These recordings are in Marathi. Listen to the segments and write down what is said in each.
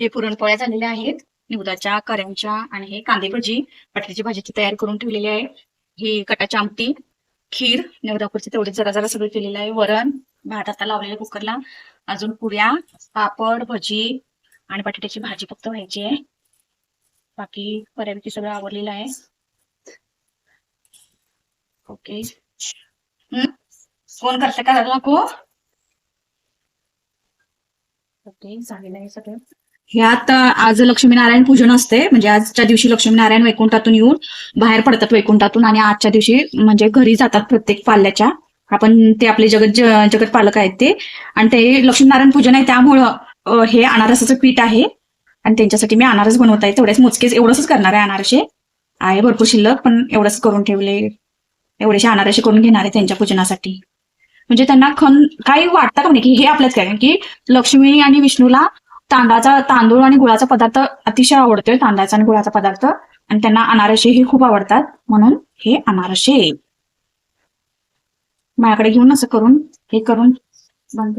हे पुरणपोळ्या झालेल्या आहेत. निवदाच्या कर्यांच्या आणि हे कांदे भजी बटाट्याची भाजीची तयार करून ठेवलेली आहे. ही कटाची आमटी खीर निवदापूरची तेवढी जरा जरा सगळं केलेलं आहे. वरण भात आता लावलेलं कुकरला. अजून पुऱ्या पापड भजी आणि बटाट्याची भाजी फक्त व्हायची आहे. बाकी बऱ्यापैकी सगळं आवडलेलं आहे. ओके. हम्म? फोन करते का नको. ओके झालेलं आहे सगळं. ह्यात आज लक्ष्मीनारायण पूजन असते. म्हणजे आजच्या दिवशी लक्ष्मीनारायण वैकुंठातून येऊन बाहेर पडतात वैकुंठातून आणि आजच्या दिवशी म्हणजे घरी जातात प्रत्येक पाल्याच्या. आपण ते आपले जगत जगत पालक आहेत ते. आणि ते लक्ष्मीनारायण पूजन आहे त्यामुळं हे अनारसाचं पीठ आहे. आणि त्यांच्यासाठी मी अनारस बनवत आहे. तेवढ्याच मोजकेच एवढंच करणार आहे अनारसे. आहे भरपूर शिल्लक पण एवढंच करून ठेवले. एवढेसे अनारसे करून घेणार आहे त्यांच्या पूजनासाठी. म्हणजे त्यांना खन काही वाटतं का नाही की हे आपल्याच काय? की लक्ष्मी आणि विष्णूला तांदळाचा तांदूळ आणि गुळाचा पदार्थ अतिशय आवडतोय तांदळाचा आणि गुळाचा पदार्थ. आणि त्यांना अनारसे हे खूप आवडतात. म्हणून हे अनारसे. माझ्याकडे घेऊन असं करून हे करून बंद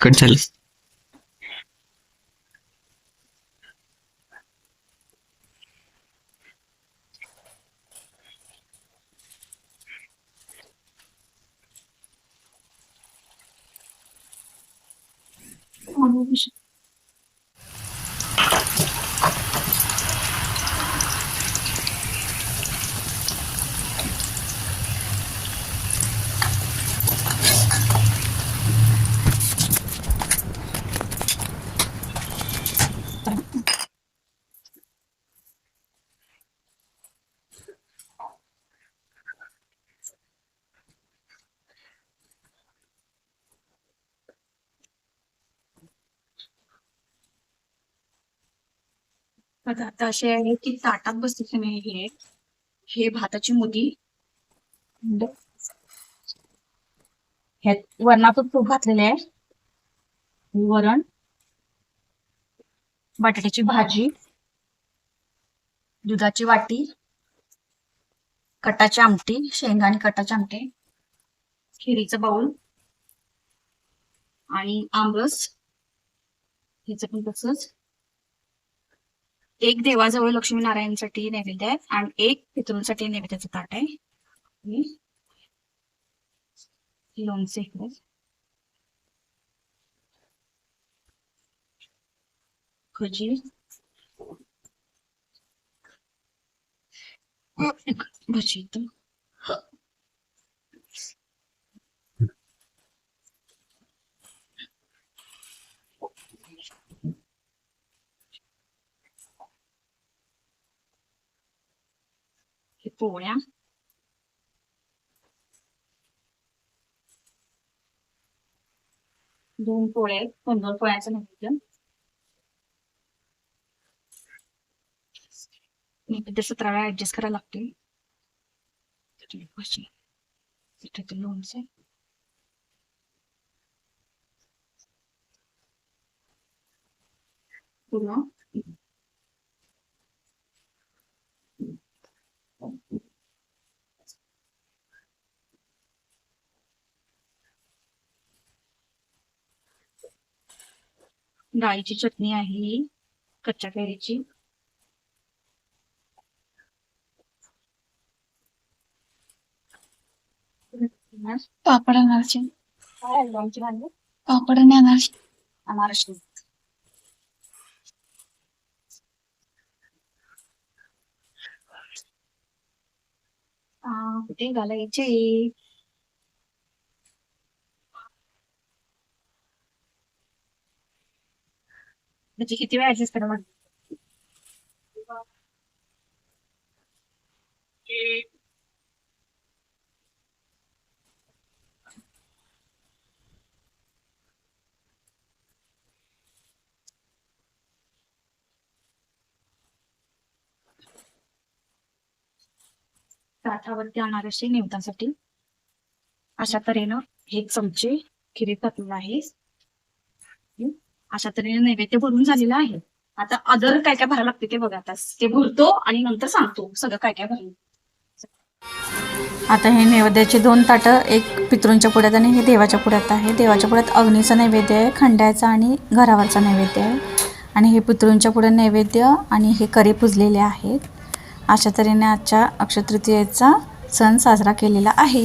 कट झालं. 后就是 पदार्थ असे आहे की ताटात बसलेले नाही हे हे भाताची मुदी. ह्यात वरणातून तूप घातलेले आहे. वरण. बटाट्याची भाजी. दुधाची वाटी. कटाची आमटी. शेंगा आणि कटाची आमटी. खिरीचं बाऊल. आणि आमरस. हिचं पण तसंच. एक देवाजवळ लक्ष्मीनारायणसाठी नैवेद्य आहे आणि एक पितृंसाठी नैवेद्याचं ताट आहे. लोणचे खजी भजी हे पोळ्या दोन पोळे आहेत दोन दोन पोळ्याचं नैवेद्य नैवेद्य सतरा वेळा ऍडजस्ट करायला लागते त्याच्यात भजी पिठाचं लोणचं डाळीची चटणी आहे ही कच्च्या कैरीची. पापड अनारसे पापड आणि अनारसे आ, कुठे घालायचे? म्हणजे किती वेळ ऍडजस्ट करा ताटावरती अनारसे निवतासाठी अशा तऱ्हेनं हे चमचे खिरीत घातलेलं आहे अशा तऱ्हेने नैवेद्य भरून झालेला आहे. आता अदर काय काय भरायला लागते ते बघा आता. ते भरतो आणि नंतर सांगतो सगळं काय काय भरलं. आता हे नैवेद्याचे दोन ताटं एक पितृंच्या पुढ्यात आणि हे देवाच्या पुढ्यात आहे. देवाच्या पुढ्यात अग्नीचा नैवेद्य आहे खंड्याचा आणि घरावरचा नैवेद्य आहे. आणि हे पितृंच्या पुढे नैवेद्य आणि हे करी पुजलेले आहेत. अशा तऱ्हेने आजच्या अक्षतृतीयेचा सण साजरा केलेला आहे.